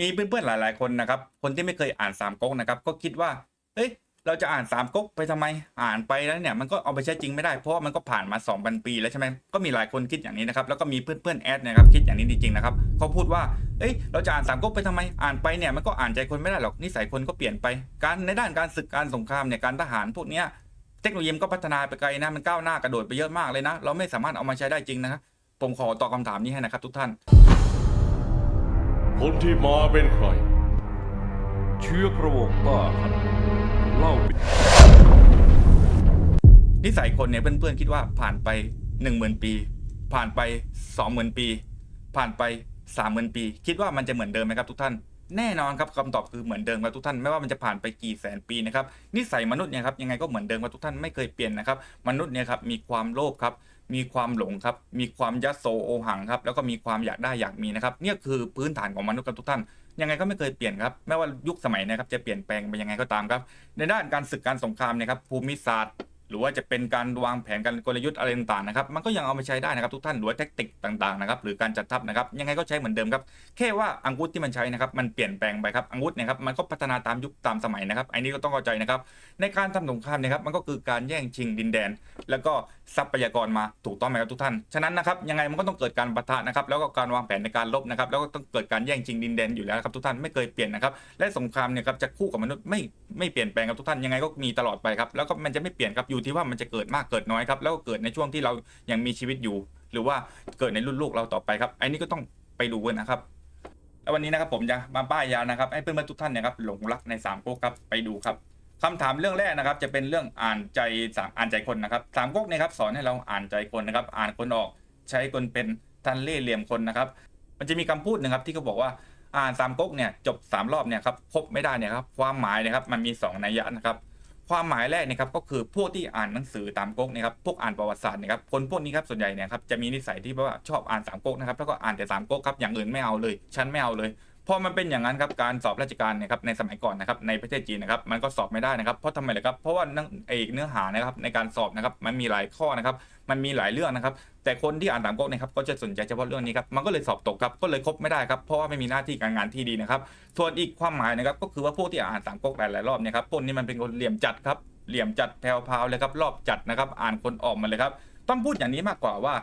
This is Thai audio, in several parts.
มีเพื่อนๆหลายๆคนนะครับ คนที่ไม่เคยอ่านสามก๊กนะครับ ก็คิดว่า เอ้ย เราจะอ่านสามก๊กไปทำไม อ่านไปแล้วเนี่ยมันก็เอาไปใช้จริงไม่ได้ เพราะมันก็ผ่านมา2,000ปีแล้วใช่ไหมก็มีหลายคนคิดอย่างนี้นะครับ แล้วก็มีเพื่อนๆแอดนะครับคิดอย่างนี้จริงๆนะครับเขาพูดว่า เอ้ย เราจะอ่านสามก๊กไปทำไม อ่านไปเนี่ยมันก็อ่านใจคนไม่ได้หรอก นิสัยคนก็เปลี่ยนไป การในด้านการศึกการสงครามเนี่ย การทหารพวกเนี้ย เทคโนโลยีก็พัฒนาไปไกลนะ มันก้าวหน้ากระโดดไปเยอะมากเลยนะ เราไม่สามารถเอามาใช้ได้จริงนะครับผมขอตอบคำถามนี้ให้นะครับทุกท่าน คนที่มาเป็นใคร เชื้อกระวงต้าันเล่าปิดนิสัยคนเนี่ยเพื่อนๆคิดว่าผ่านไป1 0,000ปี ผ่านไป20,000ปี ผ่านไป30,000ปี คิดว่ามันจะเหมือนเดิมไหมครับทุกท่านแน่นอนครับคำตอบคือเหมือนเดิมครับทุกท่านไม่ว่ามันจะผ่านไปกี่แสนปีนะครับนิสัยมนุษย์เนี่ยครับยังไงก็เหมือนเดิมครับทุกท่านไม่เคยเปลี่ยนนะครับมนุษย์เนี่ยครับมีความโลภครับ มีความหลงครับ มีความยโสโอหังครับ แล้วก็มีความอยากได้อยากมีนะครับ เนี่ยคือพื้นฐานของมนุษย์ครับทุกท่าน ยังไงก็ไม่เคยเปลี่ยนครับไม่ว่ายุคสมัยนะครับจะเปลี่ยนแปลงไปยังไงก็ตามครับ ในด้านการศึกการสงครามเนี่ยครับ ภูมิศาสตร์ หรือว่าจะเป็นการวางแผนการกลยุทธ์อะไรต่างๆนะครับ มันก็ยังเอาไปใช้ได้นะครับทุกท่านหรือว่าแทคติกต่างๆนะครับหรือการจัดทัพนะครับยังไงก็ใช้เหมือนเดิมครับแค่ว่าอาวุธที่มันใช้นะครับมันเปลี่ยนแปลงไปครับอาวุธเนี่ยครับมันก็พัฒนาตามยุคตามสมัยนะครับอันนี้ก็ต้องเข้าใจนะครับในการทำสงครามเนี่ยครับมันก็คือการแย่งชิงดินแดน แล้วก็ทรัพยากรมาถูกต้องไหมครับทุกท่านฉะนั้นนะครับยังไงมันก็ต้องเกิดการปะทะนะครับแล้วก็การวางแผนในการลบนะครับแล้วก็ต้องเกิดการแย่งชิงดินแดนอยู่แล้วครับทุกท่านไม่เคยเปลี่ยนนะครับและสงครามเนี่ยครับจะคู่กับมนุษย์ไม่ไม่เปลี่ยนแปลงครับทุกท่านยังไงก็มีตลอดไปครับแล้วก็มันจะไม่เปลี่ยนครับอยู่ที่ว่ามันจะเกิดมากเกิดน้อยครับแล้วก็เกิดในช่วงที่เรายังมีชีวิตอยู่ หรือว่าเกิดในรุ่นลูกเราต่อไปครับไอันนี้ก็ต้องไปดูกันนะครับแล้ววันนี้นะครับผมจะมาป้ายยานะครับ ให้เพื่อนๆทุกท่านเนะครับหลงรักในสามก๊กครับไปดูครับคำถามเรื่องแรกนะครับ จะเป็นเรื่องอ่านใจสามอ่านใจคนนะครับสามก๊กเนี่ยครับสอนให้เราอ่านใจคนนะครับ อ่านคนออกใช้คนเป็นทันเล่เหลี่ยมคนนะครับ มันจะมีคำพูดหนะครับที่เขาบอกว่าอ่านสามก๊กเนี่ยจบสามรอบเนี่ยครับครบไม่ได้เนี่ยครับความหมายเนะครับมันมีสองนัยยะนะครับ ความหมายแรกนะครับก็คือพวกที่อ่านหนังสือตามก๊กนะครับพวกอ่านประวัติศาสตร์นะครับคนพวกนี้ครับส่วนใหญ่เนี่ยครับจะมีนิสัยที่ว่าชอบอ่านสามก๊กนะครับแล้วก็อ่านแต่สามก๊กครับอย่างอื่นไม่เอาเลย ฉันไม่เอาเลย พอมันเป็นอย่างนั้นครับการสอบราชการนี่ยครับในสมัยก่อนนะครับในประเทศจีนนะครับมันก็สอบไม่ได้นะครับเพราะทำไมเลยครับเพราะว่าเอเอกเนื้อหานะครับในการสอบนะครับมันมีหลายข้อนะครับมันมีหลายเรื่องนะครับแต่คนที่อ่านตามก๊กนะครับก็จะสนใจเฉพาะเรื่องนี้ครับมันก็เลยสอบตกครับก็เลยครบไม่ได้ครับเพราะว่าไม่มีหน้าที่การงานที่ดีนะครับส่วนอีกความหมายนะครับก็คือว่าพวกที่อ่านสามก๊กหลายๆรอบเนี่ยครับพวกนี้มันเป็นคนเหลี่ยมจัดครับเหลี่ยมจัดแพรวๆเลยครับรอบจัดนะครับอ่านคนออกมาเลยครับต้องพูดอย่างนี้มากกว่าว่า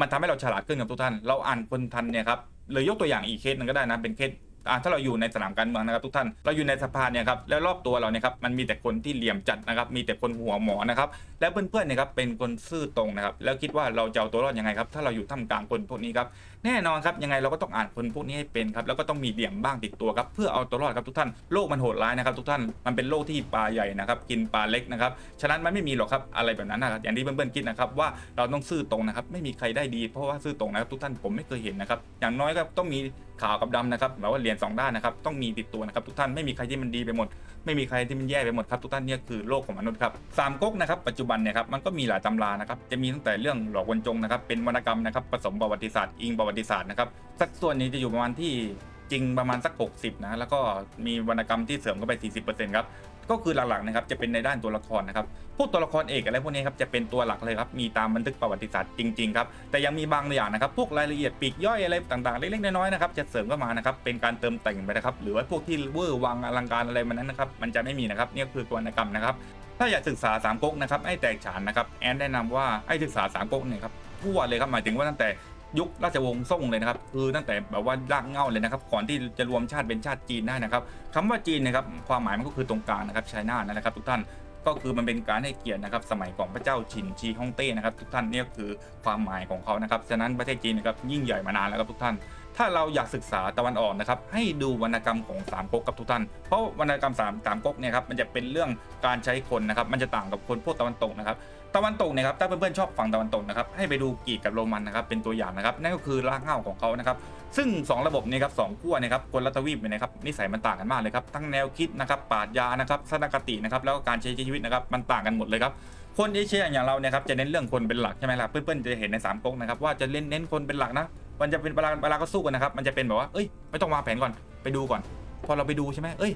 มันทำให้เราฉลาดขึ้นครับทุกท่าน เราอ่านคนทันเนี่ยครับ เลยยกตัวอย่างอีกเคสหนึ่งก็ได้นะเป็นเคสถ้าเราอยู่ในสนามการเมืองนะครับทุกท่านเราอยู่ในสภาเนี่ยครับแล้วรอบตัวเราเนี่ยครับมันมีแต่คนที่เหลี่ยมจัดนะครับมีแต่คนหัวหมอนะครับแล้วเพื่อนๆเนี่ยครับเป็นคนซื่อตรงนะครับแล้วคิดว่าเราจะเอาตัวรอดยังไงครับถ้าเราอยู่ท่ามกลางคนพวกนี้ครับแน่นอนครับยังไงเราก็ต้องอ่านคนพวกนี้ให้เป็นครับแล้วก็ต้องมีเหลี่ยมบ้างติดตัวครับเพื่อเอาตัวรอดครับทุกท่านโลกมันโหดร้ายนะครับทุกท่านมันเป็นโลกที่ปลาใหญ่นะครับกินปลาเล็กนะครับฉะนั้นมันไม่มีหรอกครับอะไรแบบนั้นนะครับอย่างที่เพื่อนๆคิดนะครับว่าเราต้องซื่อตรงนะครับไม่มีใครได้ดี เพราะว่าซื่อตรงนะครับทุกท่านผมไม่เคยเห็นนะครับอย่างน้อยก็ต้องมีขาวกับดำนะครับแบบว่าเหรียญสองด้านนะครับต้องมีติดตัวนะครับทุกท่านไม่มีใครที่มันดีไปหมด ไม่มีใครที่มันแย่ไปหมดครับทุกท่านเนี่ยคือโลกของมนุษย์ครับสามก๊กนะครับปัจจุบันเนี่ยครับมันก็มีหลายตำรานะครับจะมีตั้งแต่เรื่องหลอกวนจงนะครับเป็นวรรณกรรมนะครับผสมประวัติศาสตร์อิงประวัติศาสตร์นะครับ สัดส่วนนี้จะอยู่ประมาณที่จริงประมาณสัก 60 นะ แล้วก็มีวรรณกรรมที่เสริมเข้าไป 40%ครับ ก็คือหลักๆนะครับ จะเป็นในด้านตัวละครนะครับ พวกตัวละครเอกอะไรพวกนี้ครับ จะเป็นตัวหลักเลยครับ มีตามบันทึกประวัติศาสตร์จริงๆครับ แต่ยังมีบางอย่างนะครับ พวกรายละเอียดปีกย่อยอะไรต่างๆ เล็กๆ น้อยๆ นะครับ จะเสริมเข้ามานะครับ เป็นการเติมแต่งไปนะครับ หรือว่าพวกที่เวอร์วังอลังการอะไรมันนั้นนะครับ มันจะไม่มีนะครับ นี่คือวรรณก๊รมนะครับ ถ้าอยากศึกษาสามก๊กนะครับ ให้แตกฉานนะครับ แอนแนะนำว่าให้ศึกษาสามก๊กเนี่ยครับทั่วเลยครับ หมายถึงว่าตั้งแต่ ยุคราชวงศ์ซ่งเลยนะครับคือตั้งแต่แบบว่ารากเหง้าเลยนะครับ ก่อนที่จะรวมชาติเป็นชาติจีนได้นะครับคำว่าจีนนะครับความหมายมันก็คือตรงกลางนะครับไชน่านั่นแหละครับทุกท่านก็คือมันเป็นการให้เกียรตินะครับสมัยของพระเจ้าชินชีฮ่องเต้นะครับทุกท่านเนี่ยคือความหมายของเขานะครับฉะนั้นประเทศจีนนะครับยิ่งใหญ่มานานแล้วครับทุกท่าน ถ้าเราอยากศึกษาตะวันออกนะครับให้ดูวรรณกรรมของสามก๊กกับทุกท่าน เพราะวรรณกรรมสามสามก๊กเนี่ยครับมันจะเป็นเรื่องการใช้คนนะครับมันจะต่างกับคนพวกตะวันตกนะครับ ตะวันตกเนี่ยครับถ้าเพื่อนๆชอบฝั่งตะวันตกนะครับให้ไปดูกรีกกับโรมันนะครับเป็นตัวอย่างนะครับนั่นก็คือรากเหง้าของเขานะครับซึ่ง 2 ระบบเนี้ครับสองขั้วเนะครับคนละทวีปเนี่ยนะครับนิสัยมันต่างกันมากเลยครับทั้งแนวคิดนะครับปรัชญานะครับสนคตินะครับแล้วก็การใช้ชีวิตนะครับมันต่างกันหมดเลยครับคนเอเชียอย่างเราเนี่ยครับจะเน้นเรื่องคนเป็นหลักใช่ไหมล่ะเพื่อนๆจะเห็นในสามก๊กนะครับว่าจะเล่นเน้นคนเป็นหลักนะมันจะเป็นเวลาเวลาก็สู้กันนะครับมันจะเป็นแบบว่าเอ้ยไม่ต้องวางแผนก่อนไปดูก่อน พอเราไปดูใช่ไหมเอ้ย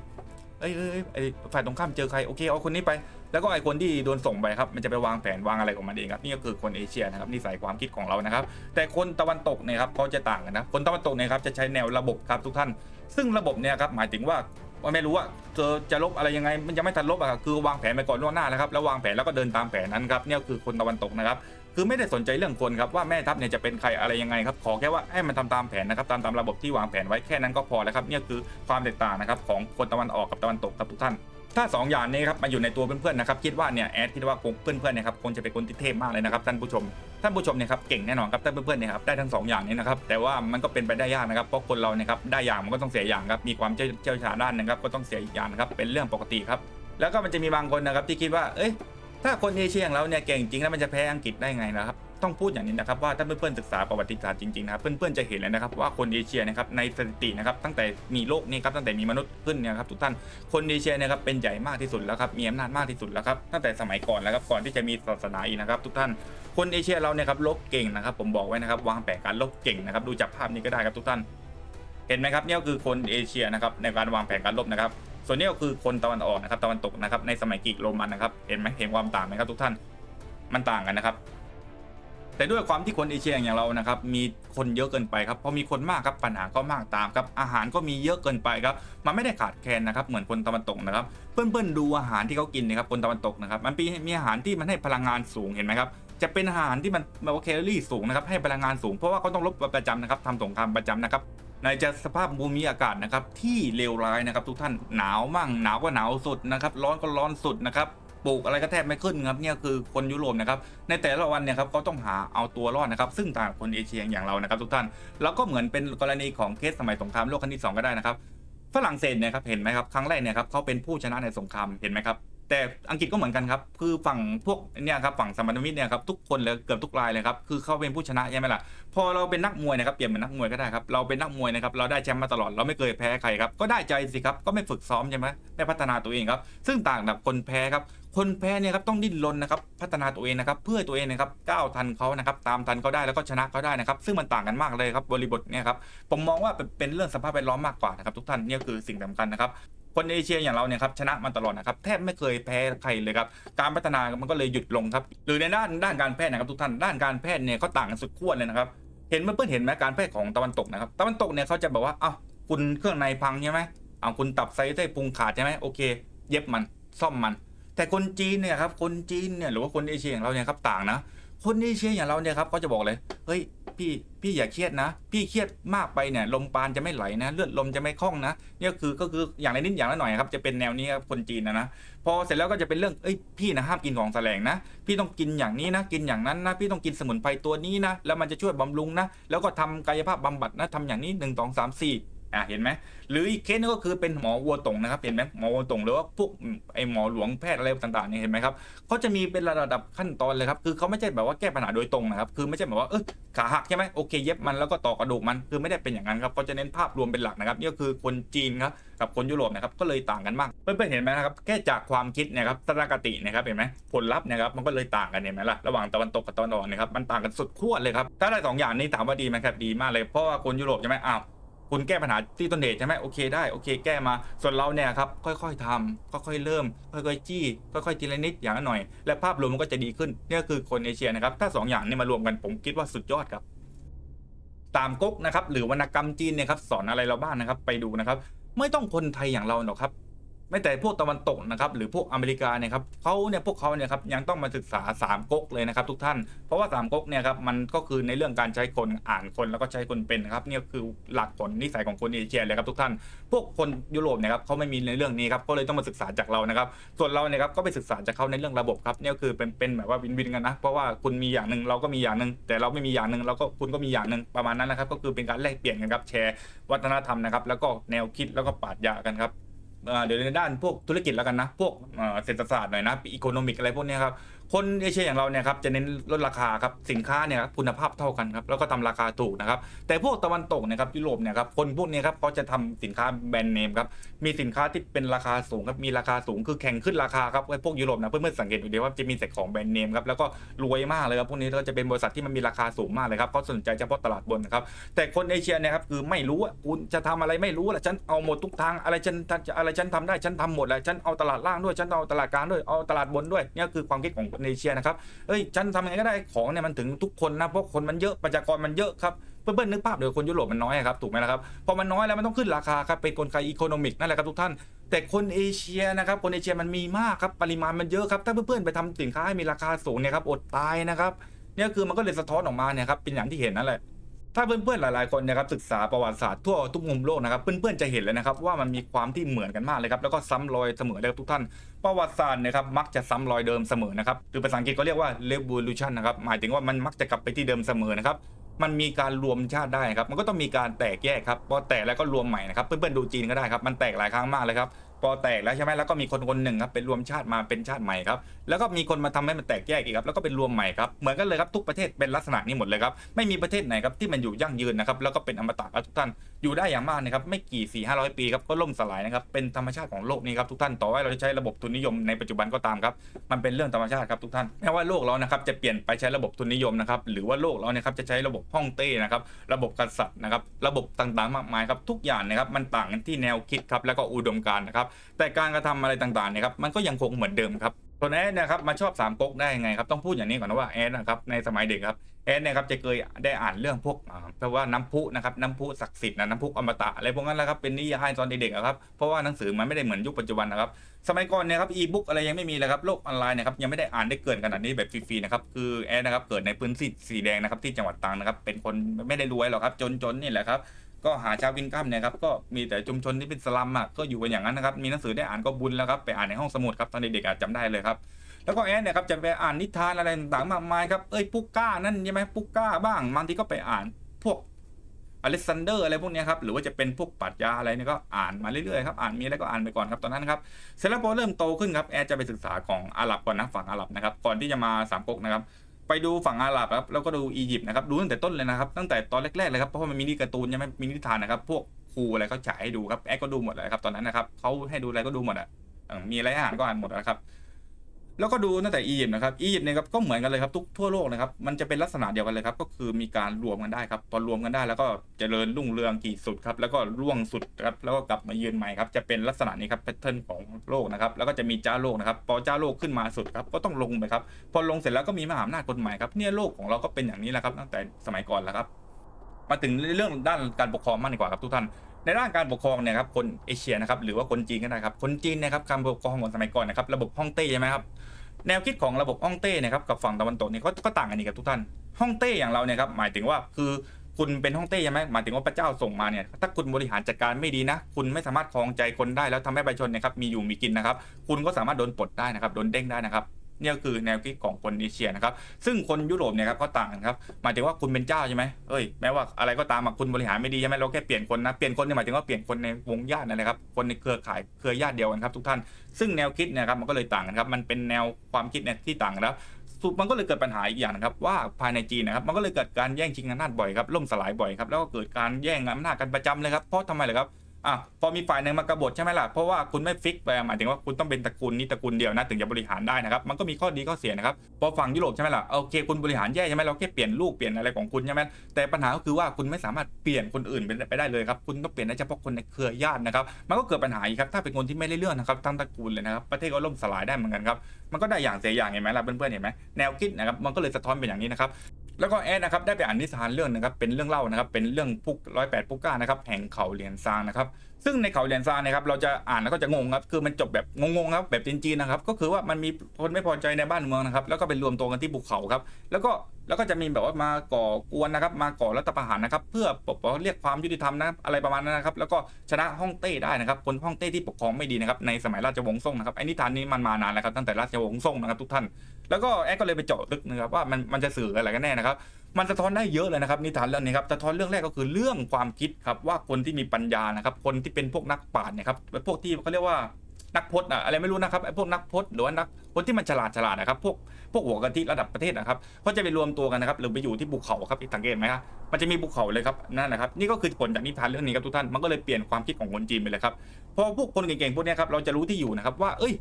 เอ้ยเอ้ยไอ้ฝ่ายตรงข้ามเจอใครโอเคเอาคนนี้ไป แล้วก็ไอ้คนที่โดนส่งไปครับมันจะไปวางแผนวางอะไรของมันเองครับนี่ก็คือคนเอเชียนะครับนิสัยความคิดของเรานะครับ แต่คนตะวันตกเนี่ยครับเขาจะต่างกันนะคนตะวันตกเนี่ยครับจะใช้แนวระบบครับทุกท่าน ซึ่งระบบเนี่ยครับหมายถึงว่าว่าไม่รู้ว่าเจอจะลบอะไรยังไงมันยังไม่ทันลบอะคือวางแผนไปก่อนล่วงหน้าแล้วครับแล้ววางแผนแล้วก็เดินตามแผนนั้นครับเนี่ยคือคนตะวันตกนะครับ คือไม่ได้สนใจเรื่องคนครับว่าแม่ทัพเนี่ยจะเป็นใครอะไรยังไงครับขอแค่ว่าให้มันทำตามแผนนะครับตามตามระบบที่วางแผนไว้แค่นั้นก็พอแล้วครับเนี่ยคือความแตกต่างนะครับของคนตะวันออกกับตะวันตกครับทุกท่านถ้าสองอย่างนี้ครับมาอยู่ในตัวเพื่อนๆนะครับคิดว่าเนี่ยแอดคิดว่าคงเพื่อนๆเนี่ยครับคงจะเป็นคนที่เทพมากเลยนะครับท่านผู้ชมท่านผู้ชมเนี่ยครับเก่งแน่นอนครับท่านเพื่อนๆเนี่ยครับได้ทั้งสองอย่างนี้นะครับแต่ว่ามันก็เป็นไปได้ยากนะครับเพราะคนเราเนี่ยครับได้อย่างมันก็ต้องเสียอย่างครับมีความเชี่ยวชาญด้านนะครับก็ต้องเสียอีกอย่างนะครับเป็นเรื่องปกติครับแล้วก็มันจะมีบางคนนะครับที่คิดว่าเอ้ย ถ้าคนเอเชียอย่างเราเนี่ยเก่งจริงแล้วมันจะแพ้อังกฤษได้ไงนะครับ ต้องพูดอย่างนี้นะครับว่าถ้าเพื่อนๆศึกษาประวัติศาสตร์จริงๆนะครับเพื่อนๆจะเห็นเลยนะครับว่าคนเอเชียนะครับในสถิตินะครับตั้งแต่มีโลกนี้ครับตั้งแต่มีมนุษย์ขึ้นเนี่ยครับทุกท่านคนเอเชียเนะครับเป็นใหญ่มากที่สุดแล้วครับมีอำนาจมากที่สุดแล้วครับตั้งแต่สมัยก่อนแล้วครับก่อนที่จะมีศาสนาอีกนะครับ ทุกท่านคนเอเชียเราเนี่ยครับลบเก่งนะครับผมบอกไว้นะครับวางแผนการลบเก่งนะครับดูจากภาพนี้ก็ได้ครับทุกท่าน เห็นไหมครับเนี่ยคือคนเอเชียนะครับในการวางแผนการลบนะครับ ส่วนนี้ก็คือคนตะวันออกนะครับตะวันตกนะครับในสมัยกรีกโรมันนะครับเห็นไหมเห็นความต่างไหมครับทุกท่านมันต่างกันนะครับ แต่ด้วยความที่คนเอเชียอย่างเรานะครับมีคนเยอะเกินไปครับพอมีคนมากครับปัญหาก็มากตามครับอาหารก็มีเยอะเกินไปครับมันไม่ได้ขาดแคลนนะครับเหมือนคนตะวันตกนะครับ เพื่อนๆดูอาหารที่เขากินนะครับคนตะวันตกนะครับ มันมีมีอาหารที่มันให้พลังงานสูงเห็นไหมครับ จะเป็นอาหารที่มันแบบว่าแคลอรี่สูงนะครับให้พลังงานสูงเพราะว่าเขาต้องรบประจำนะครับทำสงครามประจำนะครับในจะสภาพภูมิอากาศนะครับที่เลวร้ายนะครับ ทุกท่านหนาวมั่งหนาวก็หนาวสุดนะครับร้อนก็ร้อนสุดนะครับปลูกอะไรก็แทบไม่ขึ้นครับเนี่ยคือคนยุโรปนะครับในแต่ละวันเนี่ยครับเขาต้องหาเอาตัวรอดนะครับ ซึ่งต่างคนเอเชียอย่างเรานะครับ ทุกท่านแล้วก็เหมือนเป็นกรณีของเคสสมัยสงครามโลกครั้งที่สองก็ได้นะครับฝรั่งเศสเนี่ยครับเห็นไหมครับครั้งแรกเนี่ยครับเขาเป็นผู้ชนะในสงครามเห็นไหมครับ แต่อังกฤษก็เหมือนกันครับ คือฝั่งพวกเนี่ยครับฝั่งสมรมิตรเนี่ยครับทุกคนเลยเกือบทุกรายเลยครับคือเขาเป็นผู้ชนะใช่ไหมล่ะพอเราเป็นนักมวยนะครับเปลี่ยนเป็นนักมวยก็ได้ครับเราเป็นนักมวยนะครับเราได้แชมป์มาตลอดเราไม่เคยแพ้ใครครับก็ได้ใจสิครับก็ไม่ฝึกซ้อมใช่ไหมไม่พัฒนาตัวเองครับซึ่งต่างกับคนแพ้ครับคนแพ้เนี่ยครับต้องดิ้นรนนะครับพัฒนาตัวเองนะครับเพื่อตัวเองนะครับก้าวทันเขานะครับตามทันเขาได้แล้วก็ชนะเขาได้นะครับซึ่งมันต่างกันมากเลยครับบริบทเนี่ยครับผมมองว่าเป็นเรื่องสภาพแวดล้อมมากกว่านะครับทุกท่านเนี่ยคือสิ่งสำคัญนะครับ คนเอเชียอย่างเราเนี่ยครับชนะมาตลอดนะครับแทบไม่เคยแพ้ใครเลยครับการพัฒนามันก็เลยหยุดลงครับหรือในด้านด้านการแพทย์นะครับทุกท่านด้านการแพทย์เนี่ยก็ต่างกันสุดขั้วเลยนะครับเห็นเพื่อนเห็นไหมการแพทย์ของตะวันตกนะครับตะวันตกเนี่ยเขาจะบอกว่าเอ้าคุณเครื่องในพังใช่ไหมเอ้าคุณตับไส้ไส้พุงขาดใช่ไหมโอเค เย็บมันซ่อมมัน แต่คนจีนเนี่ยครับคนจีนเนี่ยหรือว่าคนเอเชียอย่างเราเนี่ยครับต่างนะ คนเอเชียอย่างเราเนี่ยครับก็จะบอกเลยเฮ้ย พี่พี่อย่าเครียดนะ พี่เครียดมากไปเนี่ยลมปานจะไม่ไหลนะ เลือดลมจะไม่คล่องนะเนี่ยคือก็คืออย่างไรนิดอย่างละหน่อยครับจะเป็นแนวนี้ครับคนจีนนะนะพอเสร็จแล้วก็จะเป็นเรื่องเอ้ยพี่นะห้ามกินของแสลงนะ พี่ต้องกินอย่างนี้นะกินอย่างนั้นนะพี่ต้องกินสมุนไพรตัวนี้นะแล้วมันจะช่วยบำรุงนะแล้วก็ทำกายภาพบำบัดนะทำอย่างนี้หนึ่งสองสามสี่ อะเห็นไหมหรืออีกเคสนึงก็คือเป็นหมอวัวตรงนะครับเห็นไหมหมอวัวตรงหรือว่าพวกไอหมอหลวงแพทย์อะไรต่างๆเนี่ยเห็นไหมครับเขาจะมีเป็นระดับขั้นตอนเลยครับคือเขาไม่ใช่แบบว่าแก้ปัญหาโดยตรงนะครับคือไม่ใช่แบบว่าเออขาหักใช่ไหมโอเคเย็บมันแล้วก็ต่อกระดูกมันคือไม่ได้เป็นอย่างนั้นครับเขาจะเน้นภาพรวมเป็นหลักนะครับนี่ก็คือคนจีนครับกับคนยุโรปนะครับก็เลยต่างกันมากเพื่อนๆเห็นไหมนะครับแค่จากความคิดเนะครับทัศนคตินะครับเห็นไหมผลลัพธ์เนะครับมันก็เลยต่างกันเห็นไหมล่ะระหว่างตะวันตกกับตะวันออกนะครับมันต่างกันสุดขั้วเลยครับถ้าได้สองอย่างนี้ถามว่าดีไหมครับดีมากเลยเพราะว่าคนยุโรปใช่ไหมอ้าว คุณแก้ปัญหาที่ต้นเหตุใช่ไหมโอเคได้โอเค แก้มา ส่วนเราเนี่ยครับค่อยๆทำค่อยๆเริ่ม ค่อยๆจี้ ค่อยๆทีละนิดอย่างละหน่อย และภาพรวมมันก็จะดีขึ้นนี่ก็คือคนเอเชียนะครับถ้าสองอย่างนี้มารวมกันผมคิดว่าสุดยอดครับตามก๊กนะครับหรือวรรณกรรมจีนเนี่ยครับสอนอะไรเราบ้างนะครับไปดูนะครับ ไม่ต้องคนไทยอย่างเราหรอกครับ ไม่แต่พวกตะวันตกนะครับหรือพวกอเมริกาเนี่ยครับเขาเนี่ยพวกเขาเนี่ยครับยังต้องมาศึกษาสามก๊กเลยนะครับทุกท่าน เพราะว่าสามก๊กเนี่ยครับมันก็คือในเรื่องการใช้คนอ่านคนแล้วก็ใช้คนเป็นนะครับเนี่ยคือหลักผลนิสัยของคนเอเชียเลยครับทุกท่าน พวกคนยุโรปเนี่ยครับเขาไม่มีในเรื่องนี้ครับก็เลยต้องมาศึกษาจากเรานะครับส่วนเราเนี่ยครับก็ไปศึกษาจากเขาในเรื่องระบบครับเนี่ยคือเป็นเป็นแบบว่าวินวินกันนะเพราะว่าคุณมีอย่างหนึ่งเราก็มีอย่างหนึ่งแต่เราไม่มีอย่างหนึ่งเราก็คุณก็มีอย่างหนึ่งประมาณนั้นนะครับก็คือเป็นการแลกเปลี่ยนกันครับแชร์วัฒนธรรมนะครับแล้วก็แนวคิดแล้วก็ปรัชญากันครับ เดี๋ยวในด้านพวกธุรกิจแล้วกันนะ พวกเศรษฐศาสตร์หน่อยนะอีโคโนมิกอะไรพวกนี้ครับ คนเอเชียอย่างเราเนี่ยครับจะเน้นลดราคาครับสินค้าเนี่ยครับคุณภาพเท่ากันครับแล้วก็ทำราคาถูกนะครับแต่พวกตะวันตกเนะครับยุโรปเนี่ยครับคนพวกนี้ครับเขาจะทำสินค้าแบรนด์เนมครับมีสินค้าที่เป็นราคาสูงครับมีราคาสูงคือแข่งขึ้นราคาครับไอ้พวกยุโรปนะเพื่อนๆสังเกตดูดีว่าจะมีแต่ของแบรนด์เนมครับแล้วก็รวยมากเลยครับพวกนี้ก็จะเป็นบริษัทที่มันมีราคาสูงมากเลยครับเขาสนใจเฉพาะตลาดบนนะครับแต่คนเอเชียเนี่ยครับคือไม่รู้ว่าคุณจะทำอะไรไม่รู้แหละฉันเอาหมดทุกทางอะไรฉันอะไรฉันทำได้ฉันทำหมดแหละฉันเอาตลาดล่างด้วยฉันเอาตลาดกลางด้วยเอาตลาดบนด้วยเนี่ยคือความคิดของคนเอเชียนะครับเอ้ยฉันทำยังไงก็ได้ของเนี่ยมันถึงทุกคนนะเพราะคนมันเยอะประชากรมันเยอะครับเพื่อนๆนึกภาพเดี๋ยวคนยุโรปมันน้อยครับถูกไหมล่ะครับพอมันน้อยแล้วมันต้องขึ้นราคาครับเป็นกลไกอีโคโนมิกนั่นแหละครับทุกท่านแต่คนเอเชียนะครับคนเอเชียมันมีมากครับปริมาณมันเยอะครับถ้าเพื่อนๆไปทำสินค้าให้มีราคาสูงเนี่ยครับอดตายนะครับเนี่ยคือมันก็เลยสะท้อนออกมาเนี่ยครับเป็นอย่างที่เห็นนั่นแหละ ถ้าเพื่อนๆหลายๆคนนะครับศึกษาประวัติศาสตร์ทั่วทุกมุมโลกนะครับเพื่อนๆจะเห็นเลยนะครับว่ามันมีความที่เหมือนกันมากเลยครับแล้วก็ซ้ำรอยเสมอเลยครับทุกท่าน ประวัติศาสตร์นะครับมักจะซ้ำรอยเดิมเสมอนะครับหรือภาษาอังกฤษก็เรียกว่า revolution นะครับหมายถึงว่ามันมักจะกลับไปที่เดิมเสมอนะครับมันมีการรวมชาติได้ครับมันก็ต้องมีการแตกแยกครับพอแตกแล้วก็รวมใหม่นะครับเพื่อนๆดูจีนก็ได้ครับมันแตกหลายครั้งมากเลยครับ พอแตกแล้วใช่ไหมแล้วก็มีคนคนหนึ่งครับเป็นรวมชาติมาเป็นชาติใหม่ครับแล้วก็มีคนมาทำให้มันแตกแยกอีกครับแล้วก็เป็นรวมใหม่ครับเหมือนกันเลยครับทุกประเทศเป็นลักษณะนี้หมดเลยครับไม่มีประเทศไหนครับที่มันอยู่ยั่งยืนนะครับแล้วก็เป็นอมตะครับทุกท่านอยู่ได้อย่างมากนะครับไม่กี่4ี่ห้าร้อยปีครับก็ล่มสลายนะครับเป็นธรรมชาติของโลกนี้ครับทุกท่านต่อให้เราจะใช้ระบบทุนนิยมในปัจจุบันก็ตามครับมันเป็นเรื่องธรรมชาติครับทุกท่านแม้ว่าโลกเรานะครับจะเปลี่ยนไปใช้ระบบทุนนิยมนะครับหรือว่าโลกเราเนี่ยครับจะใช้ระบบฮ่องเต้นะครับระบบกษัตริย์นะครับระบบต่างๆ มากมายครับทุกอย่างนะครับมันต่างกันที่แนวคิดครับแล้วก็อุดมการณ์นะครับแต่การกระทำอะไรต่างๆเนี่ยครับมันก็ยังคงเหมือนเดิมครับส่วนแอดนะครับมาชอบสามก๊กได้ยังไงครับต้องพูดอย่างนี้ก่อนนะว่าแอดนะครับในสมัยเด็กครับแอนเนี่ยครับจะเคยได้อ่านเรื่องพวกอ่าแปลว่าน้ำพุนะครับน้ำพุศักดิ์สิทธิ์นะน้ำพุอมตะอะไรพวกนั้นแหละครับเป็นนิยายตอนเด็กๆครับเพราะว่าหนังสือมันไม่ได้เหมือนยุคปัจจุบันนะครับสมัยก่อนเนี่ยครับอีบุ๊กอะไรยังไม่มีเลยครับโลกออนไลน์เนะครับยังไม่ได้อ่านได้เกินขนาดนี้แบบฟรีๆนะครับคือแอนนะครับเกิดในพื้นที่สีแดงนะครับที่จังหวัดตรังนะครับเป็นคนไม่ได้รวยหรอกครับจนๆนี่แหละครับ ก็หาเช้ากินค่ำเนี่ยครับก็มีแต่ชุมชนที่เป็นสลัมอะก็อยู่กันอย่างนั้นนะครับมีหนังสือได้อ่านก็บุญแล้วครับไปอ่านในห้องสมุดครับตอนเด็กๆอาจจำได้เลยครับแล้วก็แอนเนี่ยครับจะไปอ่านนิทานอะไรต่างๆมากมายครับเอ้ยปุกก้านั่นใช่ไหมปุกก้าบ้างบางทีก็ไปอ่านพวกอเล็กซานเดอร์อะไรพวกนี้ครับหรือว่าจะเป็นพวกปรัชญาอะไรเนี่ยก็อ่านมาเรื่อยๆครับอ่านมีอะไรก็อ่านไปก่อนครับตอนนั้นครับเสร็จแล้วพอเริ่มโตขึ้นครับแอนจะไปศึกษาของอาหรับก่อนนะฝั่งอาหรับนะครับก่อนที่จะมาสามก๊กนะครับ ไปดูฝั่งอาหรับครับแล้วก็ดูอียิปต์นะครับดูตั้งแต่ต้นเลยนะครับตั้งแต่ตอนแรกๆเลยครับเพราะว่ามันมีนิการ์ตูนใช่ไหมมีนิทานนะครับพวกครูอะไรเขาฉายให้ดูครับแอดก็ดูหมดเลยครับตอนนั้นนะครับเขาให้ดูอะไรก็ดูหมดอะมีอะไรให้อ่านก็อ่านหมดนะครับ แล้วก็ดูตั้งแต่อียิปต์นะครับอียิปต์เนี่ยครับก็เหมือนกันเลยครับทุกทั่วโลกนะครับมันจะเป็นลักษณะเดียวกันเลยครับก็คือมีการรวมกันได้ครับพอรวมกันได้แล้วก็เจริญรุ่งเรืองกี่สุดครับแล้วก็ร่วงสุดครับแล้วก็กลับมายืนใหม่ครับจะเป็นลักษณะนี้ครับแพทเทิร์นของโลกนะครับแล้วก็จะมีจ้าโลกนะครับพอจ้าโลกขึ้นมาสุดครับก็ต้องลงไปครับพอลงเสร็จแล้วก็มีมหาอำนาจคนใหม่ครับเนี่ยโลกของเราก็เป็นอย่างนี้แหละครับตั้งแต่สมัยก่อนแล้วครับมาถึงเรื่องด้านการปกครองมากดีกว่าครับทุกท่าน ในด้านการปกครองเนี่ยครับคนเอเชียนะครับหรือว่าคนจีนก็ได้ครับคนจีนนะครับการปกครองของสมัยก่อนนะครับระบบฮ่องเต้ใช่ไหมครับแนวคิดของระบบฮ่องเต้นะครับกับฝั่งตะวันตกเนี่ยก็ต่างกันอีกครับทุกท่านฮ่องเต้อย่างเราเนี่ยครับหมายถึงว่าคือคุณเป็นฮ่องเต้ใช่ไหมหมายถึงว่าพระเจ้าส่งมาเนี่ยถ้าคุณบริหารจัดการไม่ดีนะ คุณไม่สามารถครองใจคนได้แล้วทำให้ประชาชนเนะครับมีอยู่มีกินนะครับ คุณก็สามารถโดนปลดได้นะครับโดนเด้งได้นะครับ เนี่ยคือแนวคิดของคนเอเชียนะครับ ซึ่งคนยุโรปเนี่ยครับก็ต่างกันครับหมายถึงว่าคุณเป็นเจ้าใช่ไหมเอ้ยแม้ว่าอะไรก็ตามคุณบริหารไม่ดีใช่ไหมเราแค่เปลี่ยนคนนะเปลี่ยนคนเนี่ยหมายถึงว่าเปลี่ยนคนในวงญาตินั่นแหละครับคนในเครือข่ายเครือญาติเดียวกันครับทุกท่าน ซึ่งแนวคิดเนยครับมันก็เลยต่างกันครับมันเป็นแนวความคิดเนี่ยที่ต่างกันแล้วสุดมันก็เลยเกิดปัญหาอีกอย่างนะครับว่าภายในจีนนะครับมันก็เลยเกิดการแย่งชิงอำนาจบ่อยครับล่มสลายบ่อยครับแล้วก็เกิดการแย่งอำนาจกันประจำเลยครับเพราะทำไมเลยครับ อะพอมีฝ่ายหนึ่งมากบฏใช่ไหมล่ะ เพราะว่าคุณไม่ฟิกไปหมายถึงว่าคุณต้องเป็นตระกูลนี้ตระกูลเดียวนะถึงจะบริหารได้นะครับ มันก็มีข้อดีข้อเสียนะครับ พอฝั่งยุโรปใช่ไหมล่ะ โอเค คุณบริหารแย่ใช่ไหมเราแค่เปลี่ยนลูกเปลี่ยนอะไรของคุณใช่ไหมแต่ปัญหาก็คือว่าคุณไม่สามารถเปลี่ยนคนอื่นไปได้เลยครับ คุณต้องเปลี่ยนได้เฉพาะคนในเครือญาตินะครับ มันก็เกิดปัญหาอีกครับ ถ้าเป็นคนที่ไม่ได้เรื่องนะครับทั้งตระกูลเลยนะครับ ประเทศก็ล่มสลายได้เหมือนกันครับ มันก็ได้อย่างเสียอย่างเห็นไหมล่ะเพื่อนๆเห็นไหมแนวคิดนะครับ มันก็เลยสะท้อนเป็นอย่างนี้นะครับ แล้วก็แอดนะครับได้ไปอ่านนิทานเรื่องนะครับเป็นเรื่องเล่านะครับเป็นเรื่องพุกร้อยแปดพุกก้านะครับแห่งเขาเหรียญซางนะครับ ซึ่งในเขาเหรียญซางเนะครับเราจะอ่านแล้วก็จะงงครับคือมันจบแบบงงๆครับแบบจีนๆนะครับก็คือว่ามันมีคนไม่พอใจในบ้านเมืองนะครับแล้วก็ไปรวมตัวกันที่ภูเขาครับแล้วก็แล้วก็จะมีแบบว่ามาก่อกวนนะครับมาก่อรัฐประหารนะครับเพื่อปกป้องเรียกความยุติธรรมนะครับอะไรประมาณนั้นนะครับแล้วก็ชนะฮ่องเต้ได้นะครับคนฮ่องเต้ที่ปกครองไม่ดีนะครับในสมัยราชวงศ์ซ่งนะครับไอ้นิทานนี้มันมานานแล้วครับตั้งแต่ราชวงศ์ซ่งนะครับทุกท่าน แล้วก็แอดก็เลยไปเจาะลึกนะครับว่ามันมันจะสื่ออะไรกันแน่นะครับ มันสะท้อนได้เยอะเลยนะครับนิทานเรื่องนี้ครับสะท้อนเรื่องแรกก็คือเรื่องความคิดครับว่าคนที่มีปัญญานะครับ คนที่เป็นพวกนักปราชญ์เนะครับพวกที่เขาเรียกว่านักพจน์อะอะไรไม่รู้นะครับไอ้พวกนักพจน์หรือว่านักคนที่มันฉลาดฉลาดนะครับพวกพวกหัวกะทิระดับประเทศนะครับเขาจะไปรวมตัวกันนะครับหรือไปอยู่ที่ภูเขาครับสังเกตไหมครับมันจะมีภูเขาเลยครับนั่นนะครับนี่ก็คือผลจากนิทานเรื่องนี้ครับทุกท่านมันก็เลยเปลี่ยนความคิดของคนจีนไปเลยครับพอพวกคนเก่งๆพวกเนี้ยครับเราจะรู้ที่อยู่นะครับว่าเอ้ย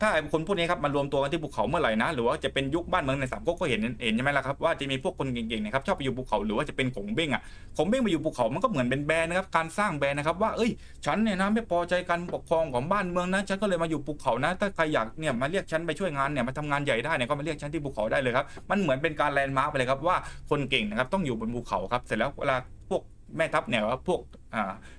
ถ้าไอ้คนพวกนี้ครับมันรวมตัวกันที่ภูเขาเมื่อไหร่นะ หรือว่าจะเป็นยุคบ้านเมืองในสามก๊กก็เห็นเห็นใช่ไหมล่ะครับว่าจะมีพวกคนเก่งๆนะครับชอบไปอยู่ภูเขาหรือว่าจะเป็นขงเบ้งอะขงเบ้งไปอยู่ภูเขามันก็เหมือนเป็นแบรนด์นะครับการสร้างแบรนด์นะครับว่าเอ้ยฉันเนี่ยนะไม่พอใจการปกครองของบ้านเมืองนะฉันก็เลยมาอยู่ภูเขานะถ้าใครอยากเนี่ยมาเรียกฉันไปช่วยงานเนี่ยมาทำงานใหญ่ได้เนี่ยก็มาเรียกฉันที่ภูเขาได้เลยครับมันเหมือนเป็นการแลนด์มาร์กไปเลยครับว่าคนเก่งนะครับต้องอยู่บนภูเขาครับเสร็จแล้วเวลาพวกแม่ทัพเนี่ยครับพวก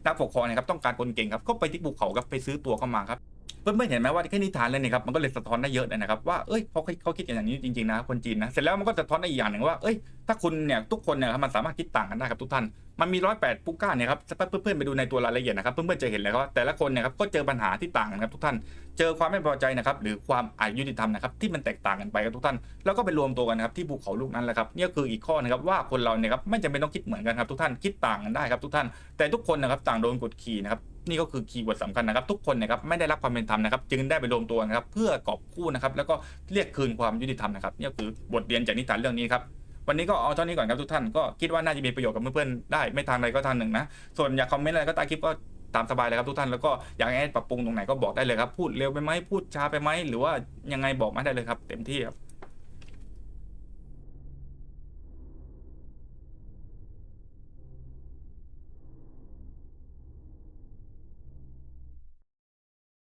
นักปกครองนี่ยครับต้องการคนเก่งครับก็ไปที่ภูเขาครับไปซื้อตัวเข้ามาครับ เพื่อนๆเห็นไหมว่าแค่นิทานเลยนี่ครับมันก็เลยสะท้อนได้เยอะเลยนะครับว่าเอ้ยเขาเขาคิดอย่างนี้จริงๆนะคนจีนนะเสร็จแล้วมันก็สะท้อนได้อีกอย่างหนึ่งว่าเอ้ยถ้าคุณเนี่ยทุกคนเนี่ยมันสามารถคิดต่างกันได้ครับทุกท่านมันมีร้อยแปดปุ๊กก้าเนี่ยครับเพื่อนๆไปดูในตัวรายละเอียดนะครับเพื่อนๆจะเห็นเลยครับว่าแต่ละคนเนี่ยครับก็เจอปัญหาที่ต่างกันครับทุกท่าน เจอความไม่พอใจนะครับหรือความอายุติธรรมนะครับที่มันแตกต่างกันไปครับทุกท่านแล้วก็ไปรวมตัวกันนะครับที่ภูเขาลูกนั้นแหละครับนี่คืออีกข้อนะครับว่าคนเราเนี่ยครับไม่จำเป็นต้องคิดเหมือนกันครับทุกท่านคิดต่างกันได้ครับทุกท่านแต่ทุกคนนะครับต่างโดนกดขี่นะครับ นี่ก็คือคีย์เวิร์ดสำคัญนะครับทุกคนนะครับไม่ได้รับความเป็นธรรมนะครับจึงได้ไปรวมตัวนะครับเพื่อกอบกู้นะครับแล้วก็เรียกคืนความยุติธรรมนะครับนี่ก็คือบทเรียนจากนิทานเรื่องนี้ครับวันนี้ก็เอาเท่านี้ก่อนครับทุกท่านก็คิดว่าน่าจะมีประโยชน์กับเพื่อนๆได้ไม่ทางใดก็ทางหนึ่งนะส่วนอยากคอมเมนต์อะไรก็ใต้คลิปก็ตามสบายเลยครับทุกท่านแล้วก็อยากให้ปรับปรุงตรงไหนก็บอกได้เลยครับพูดเร็วไปไหมพูดช้าไปไหมหรือว่ายังไงบอกมาได้เลยครับ เต็มที่ครับ